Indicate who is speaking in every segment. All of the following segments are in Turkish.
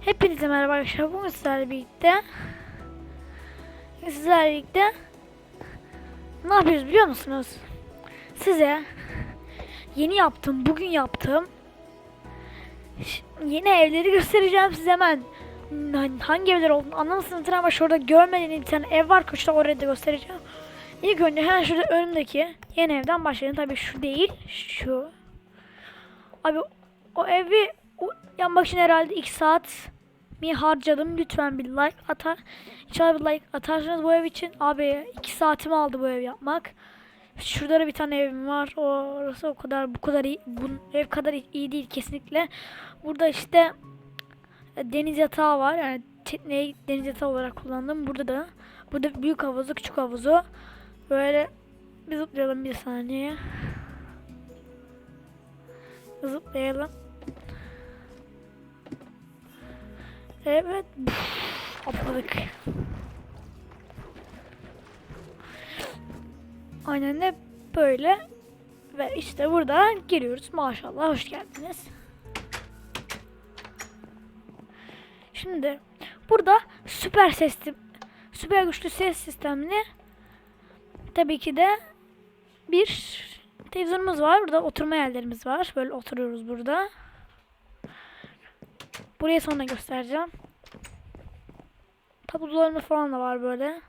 Speaker 1: Hepinize merhaba arkadaşlar. Bugün sizlerle birlikte sizlerle birlikte ne yapıyoruz biliyor musunuz? Size yeni yaptım, bugün yaptım. Yeni evleri göstereceğim size hemen. Hangi evler olduğunu anlamışsınızdır ama şurada görmediğiniz bir tane ev var. Koçta oraya da göstereceğim. İlk önce hemen şurada önümdeki yeni evden başlayalım. Tabii şu değil, şu. Abi o evi yapmak için herhalde 2 saat mi harcadım. Lütfen bir like atar. İnşallah bir like atarsanız bu ev için. Abi 2 saatimi aldı bu ev yapmak. Şurada da bir tane evim var. Orası o kadar bu kadar iyi. Bu ev kadar iyi değil kesinlikle. Burada işte e, deniz yatağı var. Yani tekneyi deniz yatağı olarak kullandım. Burada da burada büyük havuzu, küçük havuzu. Böyle bir zıplayalım bir saniye. Zıplayalım. Evet. Atladık. Aynen de böyle. Ve işte burada giriyoruz. Maşallah hoş geldiniz. Şimdi burada süper sistem süper güçlü ses sistemini tabii ki de bir televizyonumuz var. Burada oturma yerlerimiz var. Böyle oturuyoruz burada. Buraya sonra göstereceğim. Tablolarımız falan da var böyle.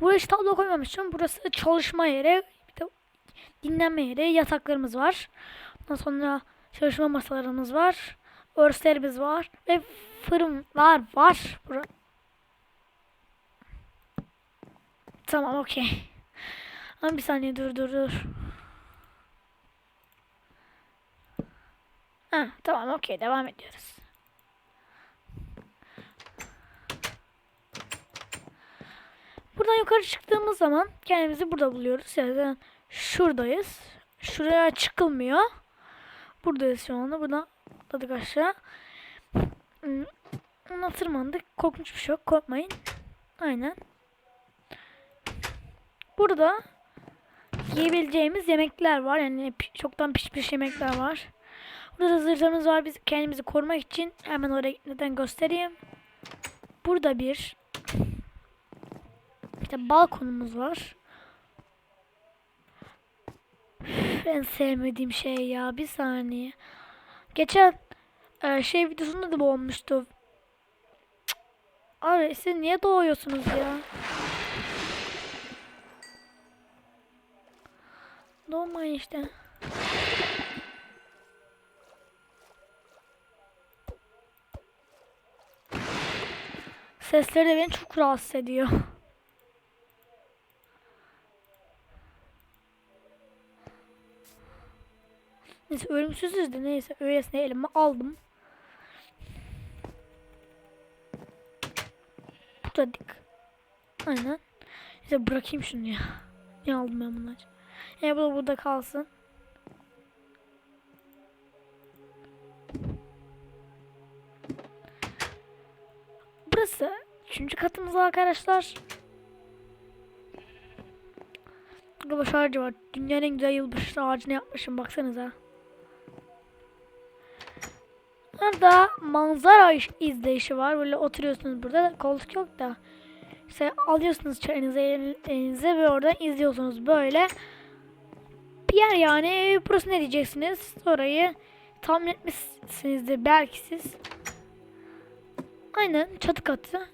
Speaker 1: Buraya hiç tablo koymamışım. Burası çalışma yeri. Bir de dinlenme yeri. Yataklarımız var. Ondan sonra çalışma masalarımız var. Örslerimiz var. Ve fırınlar var. Bura. Tamam okey. Ama bir saniye dur dur dur. Ha, tamam okey devam ediyoruz. Buradan yukarı çıktığımız zaman kendimizi burada buluyoruz. Yani şuradayız. Şuraya çıkılmıyor. Buradayız şu anda. Buradan atladık aşağı. Hmm, Ona tırmandık. Korkunç bir şey yok. Korkmayın. Aynen. Burada yiyebileceğimiz yemekler var. Yani çoktan pişmiş yemekler var. Burada da zırhlarımız var. Biz kendimizi korumak için hemen oraya neden göstereyim. Burada bir işte balkonumuz var. En sevmediğim şey ya. Bir saniye. Geçen e, şey videosunda da bu olmuştu. Abi siz niye doğuyorsunuz ya? Doğmayın işte. Sesleri de beni çok rahatsız ediyor. Neyse ölümsüzüz de neyse öylesine elime aldım. Buradık. Aynen. Neyse bırakayım şunu ya. Ne aldım ben bunları? E bu da burada kalsın. Burası üçüncü katımız arkadaşlar. Yılbaşı ağacı var. Dünyanın en güzel yılbaşı ağacını yapmışım baksanıza. Burada manzara iş- izleyişi var. Böyle oturuyorsunuz burada. Koltuk yok da. İşte alıyorsunuz çayınızı elinize ve oradan izliyorsunuz böyle. Bir yer yani. Burası ne diyeceksiniz? Orayı tahmin etmişsinizdir belki siz. Aynen çatı katı.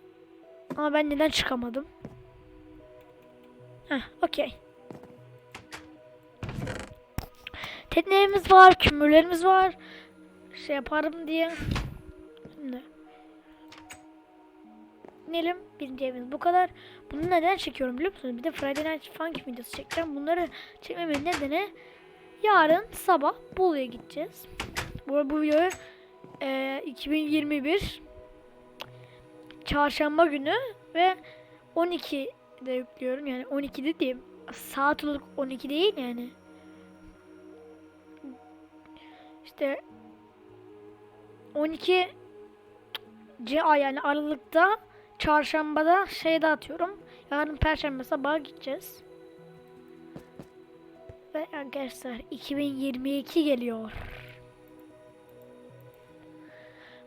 Speaker 1: Ama ben neden çıkamadım? Heh okey. Teknelerimiz var, kümürlerimiz var. Şey yaparım diye. Şimdi. İnelim. Birinci evimiz bu kadar. Bunu neden çekiyorum biliyor musunuz? Bir de Friday Night Funky videosu çekeceğim. Bunları çekmemin nedeni yarın sabah Bolu'ya gideceğiz. Bu, bu videoyu e, 2021 çarşamba günü ve 12'de yüklüyorum. Yani 12'de değil. Saat olarak 12 değil yani. İşte 12 C ay yani Aralık'ta çarşambada şeyde atıyorum. Yarın perşembe sabah gideceğiz. Ve arkadaşlar 2022 geliyor.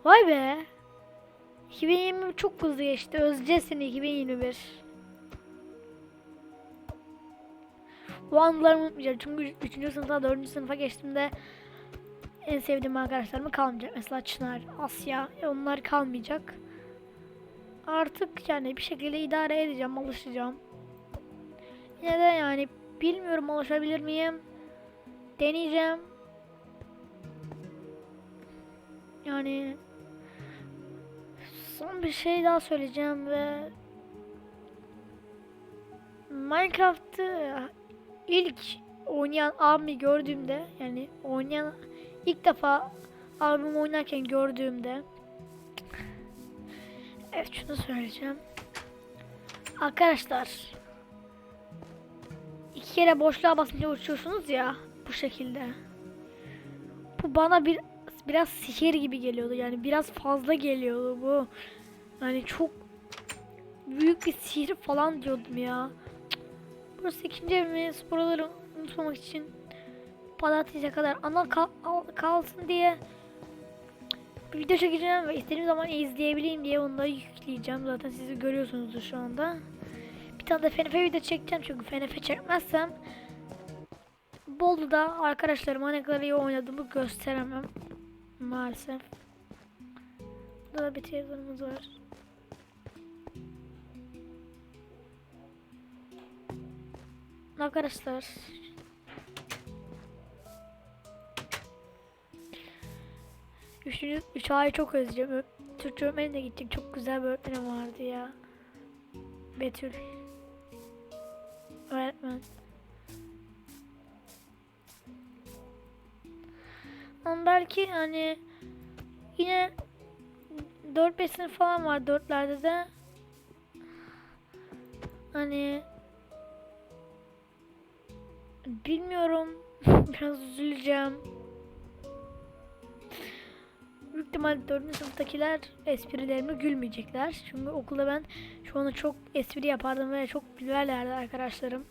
Speaker 1: Vay be. 2020 çok hızlı geçti. Seni 2021. Bu anılarımı unutmayacağım. Çünkü 3. sınıfa 4. sınıfa geçtiğimde en sevdiğim arkadaşlarım kalmayacak. Mesela Çınar, Asya e, onlar kalmayacak. Artık yani bir şekilde idare edeceğim, alışacağım. Yine de yani bilmiyorum alışabilir miyim? Deneyeceğim. Yani son bir şey daha söyleyeceğim ve Minecraft'ı ilk oynayan abimi gördüğümde yani oynayan ilk defa abim oynarken gördüğümde evet şunu söyleyeceğim. Arkadaşlar iki kere boşluğa basınca uçuyorsunuz ya bu şekilde. Bu bana bir biraz sihir gibi geliyordu yani biraz fazla geliyordu bu yani çok büyük bir sihir falan diyordum ya Burası ikinci evimiz. Buraları unutmamak için pazartesiye kadar ana kal al- kalsın diye bir video çekeceğim ve istediğim zaman izleyebileyim diye da yükleyeceğim. Zaten sizi görüyorsunuzdur şu anda. Bir tane de FNF video çekeceğim çünkü FNF çekmezsem Bolu'da arkadaşlarıma ne kadar iyi oynadığımı gösteremem. Maalesef. Burada da bir telefonumuz var. Arkadaşlar. Üçüncü, üç ayı çok özleyeceğim. Türkçe öğretmenine gittik. Çok güzel bir öğretmenim vardı ya. Betül. Öğretmen. Ama belki hani yine 4-5 sınıf falan var dörtlerde de. Hani Bilmiyorum. Biraz üzüleceğim. Büyük ihtimalle 4. sınıftakiler esprilerime gülmeyecekler. Çünkü okulda ben şu anda çok espri yapardım ve çok gülerlerdi arkadaşlarım.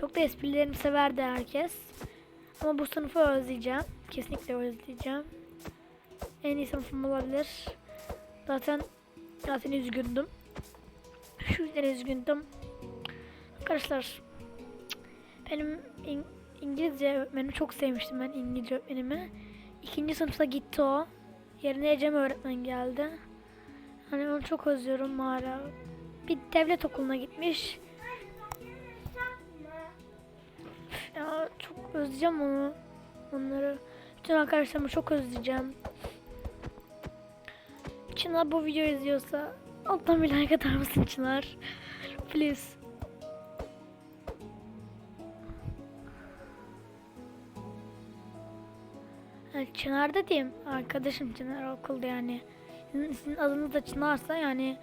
Speaker 1: Çok da esprilerimi severdi herkes. Ama bu sınıfı özleyeceğim. Kesinlikle özleyeceğim. En iyi sınıfım olabilir. Zaten zaten üzgündüm. Şu yüzden üzgündüm. Arkadaşlar benim İng- İngilizce öğretmenimi çok sevmiştim ben İngilizce öğretmenimi. İkinci sınıfta gitti o. Yerine Ecem öğretmen geldi. Hani onu çok özlüyorum hala. Bir devlet okuluna gitmiş. Özleyeceğim onu. Onları. Bütün arkadaşlarımı çok özleyeceğim. Çınar bu videoyu izliyorsa alttan bir like atar mısın Çınar? Please. Ha, Çınar'da diyeyim. Arkadaşım Çınar okulda yani. Sizin, sizin adınız da Çınar'sa yani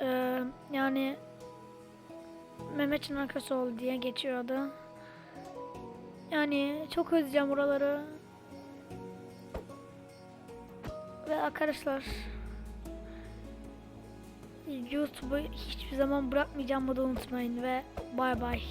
Speaker 1: eee, yani Mehmet Çınar Köseoğlu diye geçiyordu. Yani çok özleyeceğim buraları. Ve arkadaşlar YouTube'u hiçbir zaman bırakmayacağımı da unutmayın ve bay bay.